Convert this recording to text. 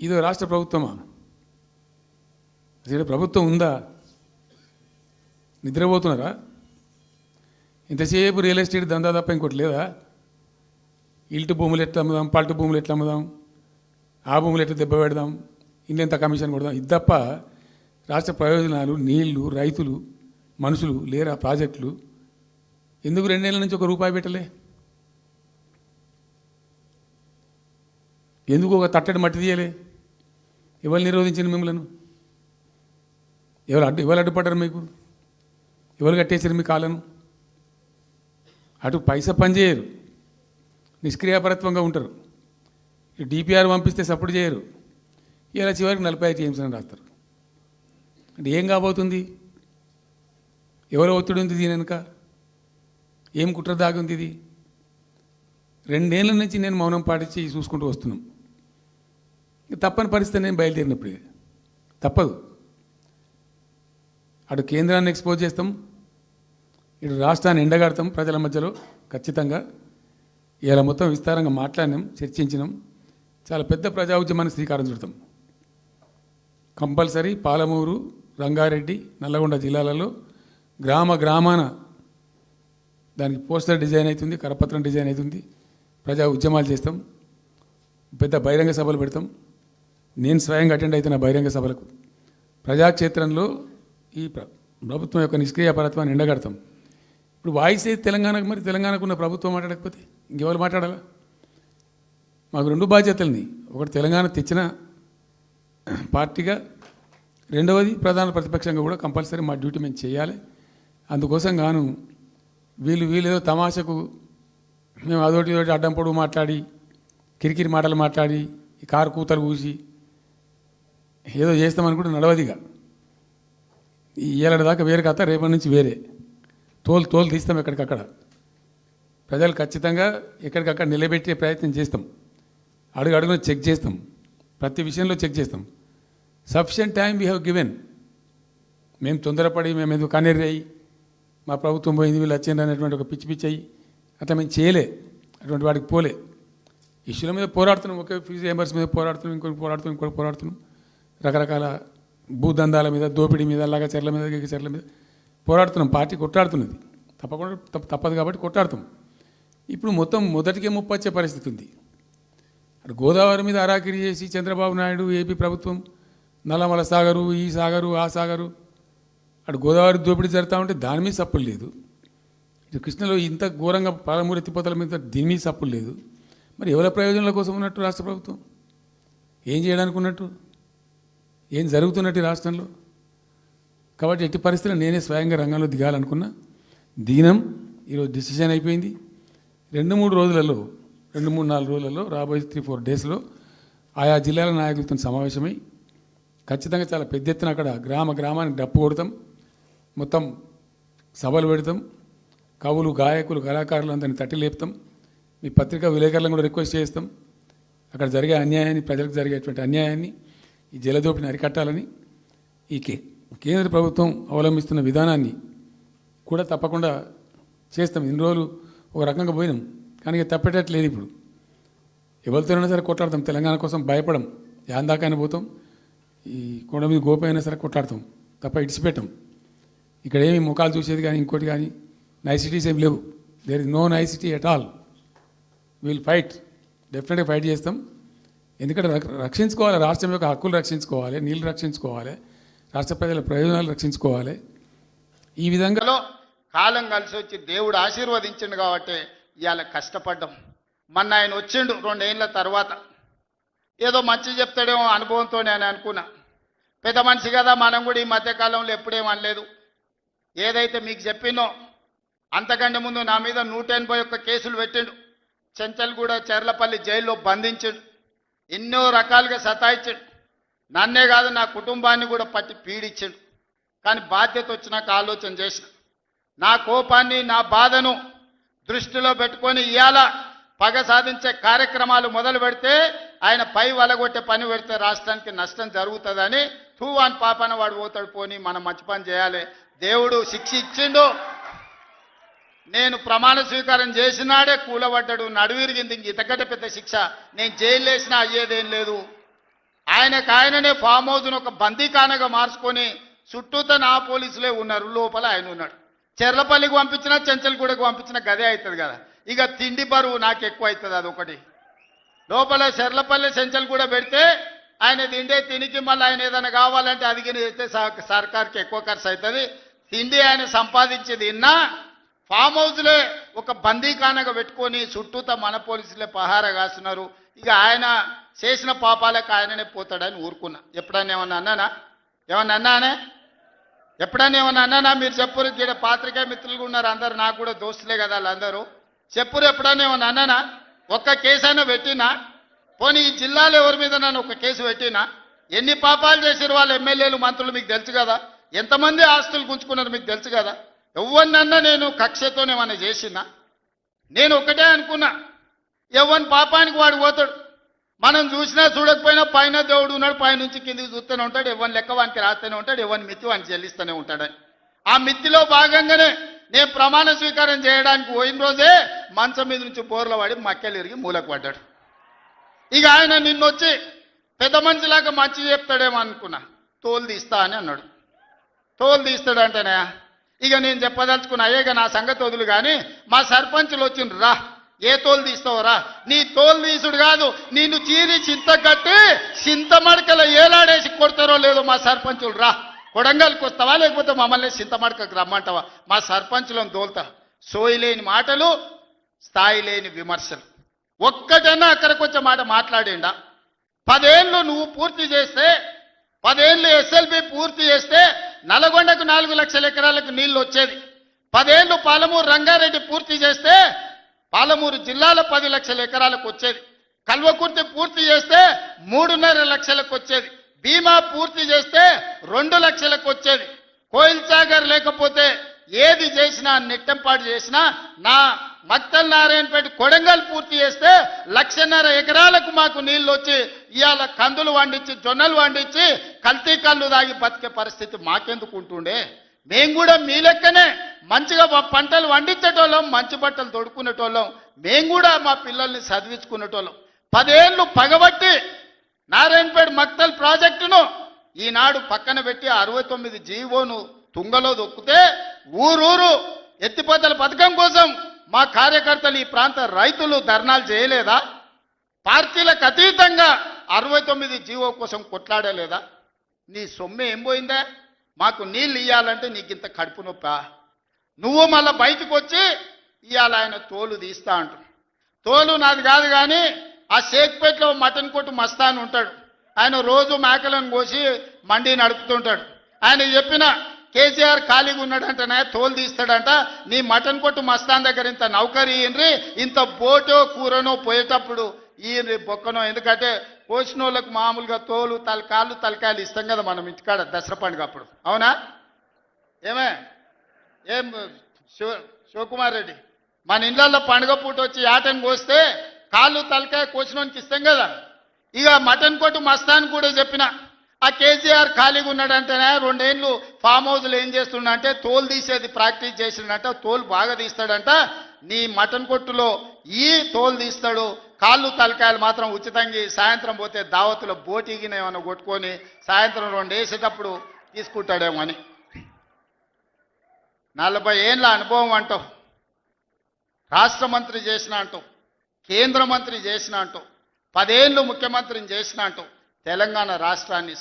ఇదో రాష్ట్ర ప్రభుత్వమా? అసలు ప్రభుత్వం ఉందా? నిద్రపోతున్నారా? ఇంతసేపు రియల్ ఎస్టేట్ దందా తప్ప ఇంకోటి లేదా? ఇల్టు భూములు ఎట్లా అమ్ముదాం పల్టు భూములు ఎట్లా అమ్ముదాం ఆ భూములు ఎట్లా దెబ్బ పెడదాం ఇంకెంత కమిషన్ కొడదాం? ఇది తప్ప రాష్ట్ర ప్రయోజనాలు నీళ్ళు రైతులు మనుషులు లేరా ప్రాజెక్టులు? ఎందుకు రెండేళ్ళ నుంచి ఒక రూపాయి పెట్టలే? ఎందుకు ఒక తట్టడి మట్టి తీయలే? ఎవరు నిరోధించిన మిమ్మల్ని? ఎవరు అడ్డు ఎవరు అడ్డుపడ్డారు మీకు? ఎవరు కట్టేశారు మీ కాలను అటు పైసా పనిచేయరు నిష్క్రియాపరత్వంగా ఉంటారు. డిపిఆర్ పంపిస్తే సపోర్ట్ చేయరు. ఇలా చివరికి నలభై ఐదు టీఎంసీ అని రాస్తారు. అంటే ఏం కాబోతుంది? ఎవరు ఒత్తిడి ఉంది దీని వెనుక? ఏం కుట్ర దాగుంది ఇది? రెండేళ్ళ నుంచి నేను మౌనం పాటించి చూసుకుంటూ వస్తున్నాం. తప్పని పరిస్థితి నేను బయలుదేరినప్పుడు. తప్పదు. అటు కేంద్రాన్ని ఎక్స్పోజ్ చేస్తాం ఇటు రాష్ట్రాన్ని ఎండగడతాం ప్రజల మధ్యలో ఖచ్చితంగా. ఇలా మొత్తం విస్తారంగా మాట్లాడినాం చర్చించినాం. చాలా పెద్ద ప్రజా ఉద్యమాన్ని శ్రీకారం చుడతాం. కంపల్సరీ పాలమూరు రంగారెడ్డి నల్లగొండ జిల్లాలలో గ్రామ గ్రామాన దానికి పోస్టర్ డిజైన్ అవుతుంది కరపత్రం డిజైన్ అవుతుంది ప్రజా ఉద్యమాలు చేస్తాం. పెద్ద బహిరంగ సభలు పెడతాం. నేను స్వయంగా అటెండ్ అవుతున్న బహిరంగ సభలకు. ప్రజాక్షేత్రంలో ఈ ప్రభుత్వం యొక్క నిష్క్రియ పరత్వాన్ని ఎండగడతాం. ఇప్పుడు వాయిస్ అయితే తెలంగాణకు మరి? తెలంగాణకు ఉన్న ప్రభుత్వం మాట్లాడకపోతే ఇంకెవరు మాట్లాడాలా? మాకు రెండు బాధ్యతలని. ఒకటి తెలంగాణ తెచ్చిన పార్టీగా రెండవది ప్రధాన ప్రతిపక్షంగా కూడా కంపల్సరీ మా డ్యూటీ మేము చేయాలి. అందుకోసం గాను వీళ్ళు వీళ్ళేదో తమాషకు మేము అదోటి ఇదోటి అడ్డం పొడుగు మాట్లాడి కిరికిరి మాటలు మాట్లాడి ఈ కారు కూతలు కూసి ఏదో చేస్తామనుకుంటే నడవదిగా. ఈ ఏడాది దాకా వేరే కథ రేపటి నుంచి వేరే. తోలు తోలు తీస్తాం ఎక్కడికక్కడ. ప్రజలు ఖచ్చితంగా ఎక్కడికక్కడ నిలబెట్టే ప్రయత్నం చేస్తాం. అడుగు అడుగున చెక్ చేస్తాం. ప్రతి విషయంలో చెక్ చేస్తాం. Sufficient time we have given. మేము తొందరపడి మేము ఎందుకు కన్నెర్రాయి మా ప్రభుత్వం పోయింది వీళ్ళు వచ్చింది అనేటువంటి ఒక పిచ్చి పిచ్చి అయ్యి అట్లా మేము చేయలే. అటువంటి వాడికి పోలే. ఇష్యూల మీద పోరాడుతున్నాం ఒకే ఫీజు మెంబర్స్ మీద పోరాడుతున్నాం ఇంకొకటి పోరాడుతున్నాం ఇంకొకటి పోరాడుతున్నాం. రకరకాల భూదందాల మీద దోపిడీ మీద చెర్ల మీద చెర్ల మీద పోరాడుతున్నాం. పార్టీ కొట్లాడుతున్నది. తప్పకుండా తప్పదు కాబట్టి కొట్లాడుతాం. ఇప్పుడు మొత్తం మొదటికే ముప్పొచ్చే పరిస్థితి ఉంది. అటు గోదావరి మీద అరాకిరి చేసి చంద్రబాబు నాయుడు ఏపీ ప్రభుత్వం నల్లమల సాగరు ఈ సాగరు ఆ సాగరు అటు గోదావరి దోపిడీ జరుగుతూ ఉంటే దాని మీద సప్పులు లేదు. ఇటు కృష్ణలో ఇంత ఘోరంగా పాలమూరు ఎత్తిపోతల మీద దీని మీద సప్పులు లేదు. మరి ఎవరి ప్రయోజనాల కోసం ఉన్నట్టు రాష్ట్ర ప్రభుత్వం? ఏం చేయడానికి ఉన్నట్టు ఏం జరుగుతున్నట్టు రాష్ట్రంలో? కాబట్టి ఎట్టి పరిస్థితుల్లో నేనే స్వయంగా రంగంలో దిగాలనుకున్నా. దీనం ఈరోజు డిసిషన్ అయిపోయింది. రెండు మూడు రోజులలో రెండు మూడు నాలుగు రోజులలో రాబోయే త్రీ ఫోర్ డేస్లో ఆయా జిల్లాల నాయకులతో సమావేశమై ఖచ్చితంగా చాలా పెద్ద ఎత్తున అక్కడ గ్రామ గ్రామానికి డప్పు కొడతాం. మొత్తం సభలు పెడతాం. కవులు గాయకులు కళాకారులు అందరిని తట్టి లేపుతాం. మీ పత్రికా విలేకరులను కూడా రిక్వెస్ట్ చేస్తాం. అక్కడ జరిగే అన్యాయాన్ని ప్రజలకు జరిగేటువంటి అన్యాయాన్ని ఈ జలదోపిని అరికట్టాలని ఈ కే కేంద్ర ప్రభుత్వం అవలంబిస్తున్న విధానాన్ని కూడా తప్పకుండా చేస్తాం. ఇన్ని రోజులు ఒక రకంగా పోయినాం. కానీ తప్పేటట్లేదు ఇప్పుడు. ఎవరితోనైనా సరే కొట్లాడతాం. తెలంగాణ కోసం భయపడం. యాందాకైనా పోతాం. ఈ కొండ మీద గోప అయినా సరే కొట్లాడతాం. తప్ప ఇడిచిపెట్టాం. ఇక్కడ ఏమి ముఖాలు చూసేది కానీ ఇంకోటి కానీ నైసిటీస్ ఏమి లేవు. There is no nicety at all will fight డెఫినెట్గా ఫైట్ చేస్తాం. ఎందుకంటే రక్షించుకోవాలి రాష్ట్రం యొక్క హక్కులు రక్షించుకోవాలి నీళ్ళు రక్షించుకోవాలి రాష్ట్ర ప్రజల ప్రయోజనాలు రక్షించుకోవాలి. ఈ విధంగా కాలం కలిసి వచ్చి దేవుడు ఆశీర్వదించిండు కాబట్టి ఇవాళ కష్టపడ్డాం. మొన్న ఆయన వచ్చిండు రెండేళ్ళ తర్వాత. ఏదో మంచి చెప్తాడేమో అనుభవంతో నేను అనుకున్నా. పెద్ద మనిషి కదా మనం కూడా ఈ మధ్యకాలంలో ఎప్పుడేం అనలేదు. ఏదైతే మీకు చెప్పినో అంతకంటే ముందు నా మీద నూట ఎనభై ఒక్క కేసులు పెట్టిండు. చెంచల్గూడ చెర్లపల్లి జైల్లో బంధించిండు. ఎన్నో రకాలుగా సతాయించాడు. నన్నే కాదు నా కుటుంబాన్ని కూడా పట్టి పీడించాడు. కానీ బాధ్యత వచ్చినాక ఆలోచన చేసిన. నా కోపాన్ని నా బాధను దృష్టిలో పెట్టుకొని ఇవాళ పగ సాధించే కార్యక్రమాలు మొదలు పెడితే ఆయన పై వలగొట్టే పని పెడితే రాష్ట్రానికి నష్టం జరుగుతుందని తూవాన్ పాపన వాడు పోతాడు పోని మనం మంచి పని చేయాలి. దేవుడు శిక్ష ఇచ్చిండు నేను ప్రమాణ స్వీకారం చేసినాడే కూలబడ్డాడు నడువిరిగింది. ఇంక ఇంతకంటే పెద్ద శిక్ష నేను జైలు వేసినా అయ్యేదేం లేదు. ఆయనకు ఆయననే ఫామ్ హౌస్ను ఒక బందీకానగా మార్చుకొని చుట్టూత నా పోలీసులే ఉన్నారు. లోపల ఆయన ఉన్నాడు. చెర్లపల్లికి పంపించినా చెంచల్గూడకు పంపించిన గదే అవుతుంది కదా. ఇక తిండి బరువు నాకు ఎక్కువ అవుతుంది అదొకటి లోపల చెర్లపల్లి చెంచల్గూడ పెడితే ఆయన తిండే తినికి మళ్ళీ ఆయన ఏదైనా కావాలంటే అదిగిన చేస్తే సర్కార్కి ఎక్కువ ఖర్చు అవుతుంది. తిండి ఆయన సంపాదించి తిన్నా ఫామ్ హౌస్లే ఒక బందీఖానగా పెట్టుకొని చుట్టూతా మన పోలీసులే పహారా కాస్తున్నారు. ఇక ఆయన చేసిన పాపాలకు ఆయననే పోతాడని ఊరుకున్నా. ఎప్పుడన్నా ఏమన్నా అన్నానా? ఏమన్నా అన్నానే? ఎప్పుడన్నా ఏమన్నా అన్నానా? మీరు చెప్పురు ఇక్కడ పాత్రికే మిత్రులుగా ఉన్నారు అందరు నాకు కూడా దోస్తులే కదా వాళ్ళందరూ. చెప్పురు ఎప్పుడన్నా ఏమన్నా అన్నానా? ఒక్క కేసు అయినా పెట్టినా? పోనీ ఈ జిల్లాలో ఎవరి మీద నన్ను ఒక కేసు పెట్టినా? ఎన్ని పాపాలు చేసారు వాళ్ళ ఎమ్మెల్యేలు మంత్రులు మీకు తెలుసు కదా? ఎంతమంది ఆస్తులు గుంజుకున్నారు మీకు తెలుసు కదా? ఎవరినన్నా నేను కక్షతోనేమన్నా చేసినా నేను ఒకటే అనుకున్నా. ఎవరి పాపానికి వాడు పోతాడు. మనం చూసినా చూడకపోయినా పైన దేవుడు ఉన్నాడు పైనుంచి కిందికి చూస్తూనే ఉంటాడు. ఎవరిని లెక్క వానికి రాస్తూనే ఉంటాడు ఎవరిని మిత్తి వానికి చెల్లిస్తూనే ఉంటాడని. ఆ మిత్తిలో భాగంగానే నేను ప్రమాణ స్వీకారం చేయడానికి పోయిన రోజే మంచం మీద నుంచి బోర్ల వాడి మక్కెలు ఇరిగి మూలకు పడ్డాడు. ఇక ఆయన నిన్నొచ్చి పెద్ద మనిషిలాగా మంచి చెప్తాడేమో అనుకున్నా. తోలు తీస్తా అని అన్నాడు. తోలు తీస్తాడంటేనే ఇక నేను చెప్పదలుచుకున్న అయ్యేగా నా సంగతి వదులు కానీ మా సర్పంచులు వచ్చిండ్రు రా. ఏ తోలు తీస్తావురా నీ తోలు తీసుడు కాదు నిన్ను చీరి చింత కట్టి చింత మడకల ఏలాడేసి కొడతారో లేదో మా సర్పంచులు రా. కొడంగల్కి వస్తావా లేకపోతే మమ్మల్ని చింత మడకకు రమ్మంటావా? మా సర్పంచులను తోలుతా. సోయి లేని మాటలు స్థాయి లేని విమర్శలు. ఒక్కటన్నా అక్కడికి వచ్చే మాట మాట్లాడిండా? పదేళ్ళు నువ్వు పూర్తి చేస్తే పదేళ్ళు ఎస్ఎల్బి పూర్తి చేస్తే నల్గొండకు నాలుగు లక్షల ఎకరాలకు నీళ్ళు వచ్చేది. పదేళ్ళు పాలమూరు రంగారెడ్డి పూర్తి చేస్తే పాలమూరు జిల్లాలో పది లక్షల ఎకరాలకు వచ్చేది. కల్వకుర్తి పూర్తి చేస్తే మూడున్నర లక్షలకు వచ్చేది. బీమా పూర్తి చేస్తే రెండు లక్షలకు వచ్చేది. కోయిల్ సాగర్ లేకపోతే ఏది చేసినా నెట్టంపాటు చేసినా నా మక్తల్ నారాయణపేట కొడంగల్ పూర్తి చేస్తే లక్షన్నర ఎకరాలకు మాకు నీళ్ళు వచ్చి ఇవాళ కందులు వండించి జొన్నలు వండించి కల్తీ కళ్ళు దాగి బతికే పరిస్థితి మాకెందుకు ఉంటుండే? మేము కూడా మీ లెక్కనే మంచిగా పంటలు వండించేటోళ్ళం మంచి బట్టలు తొడుక్కునేటోళ్ళం. మేము కూడా మా పిల్లల్ని చదివించుకునేటోళ్ళం. పదేళ్ళు పగబట్టి నారాయణపేట మక్తల్ ప్రాజెక్టును ఈనాడు పక్కన పెట్టి అరవై తొమ్మిది జీవోను తుంగలో దొక్కితే ఊరూరు ఎత్తిపోతల పథకం కోసం మా కార్యకర్తలు ఈ ప్రాంత రైతులు ధర్నాలు చేయలేదా? పార్టీలకు అతీతంగా అరవై తొమ్మిది జీవో కోసం కొట్లాడలేదా? నీ సొమ్మె ఏం పోయిందా? మాకు నీళ్ళు ఇవ్వాలంటే నీకు ఇంత కడుపు నొప్పా? నువ్వు మళ్ళీ బయటకు వచ్చి ఇవాళ ఆయన తోలు తీస్తా అంటు తోలు నాది కాదు కానీ ఆ షేక్పేట్లో మటన్ కొట్టు మస్తాన్ ఉంటాడు. ఆయన రోజు మేకలను కోసి మండి నడుపుతుంటాడు. ఆయన చెప్పిన కేసీఆర్ ఖాళీగా ఉన్నాడంటనే తోలు తీస్తాడంట నీ మటన్ కొట్టు మస్తాన్ దగ్గర ఇంత నౌకరీ ఇయ్యండ్రి ఇంత బోటో కూరనో పోయేటప్పుడు ఈయన బొక్కనో. ఎందుకంటే కోసిన వాళ్ళకు మామూలుగా తోలు తలకాలు తలకాయలు ఇస్తాం కదా మనం ఇంటికాడ దసరా పండుగ అప్పుడు. అవునా? ఏమే? ఏం శివ శివకుమార్ రెడ్డి? మన ఇళ్ళల్లో పండుగ పూట వచ్చి ఆటను కోస్తే కాళ్ళు తలకాయ కోసినోనికి ఇస్తాం కదా. ఇక మటన్ కొట్టు మస్తాన్ కూడా చెప్పిన ఆ కేసీఆర్ ఖాళీగా ఉన్నాడంటేనే రెండేళ్ళు ఫామ్ హౌస్లో ఏం చేస్తుండంటే తోలు తీసేది ప్రాక్టీస్ చేసిండంట తోలు బాగా తీస్తాడంట. నీ మటన్ కొట్టులో ఈ తోలు తీస్తాడు. కాళ్ళు తలకాయలు మాత్రం ఉచితంగా సాయంత్రం పోతే దావతులో బోటిగినేమన్నా ఏమైనా కొట్టుకొని సాయంత్రం రెండు వేసేటప్పుడు తీసుకుంటాడేమో అని. నలభై ఏళ్ళ అనుభవం అంటావు. రాష్ట్ర మంత్రి చేసిన అంటావు. కేంద్ర మంత్రి చేసిన అంటావు. పదేళ్ళు ముఖ్యమంత్రిని చేసిన అంటావు. తెలంగాణ రాష్ట్రాన్ని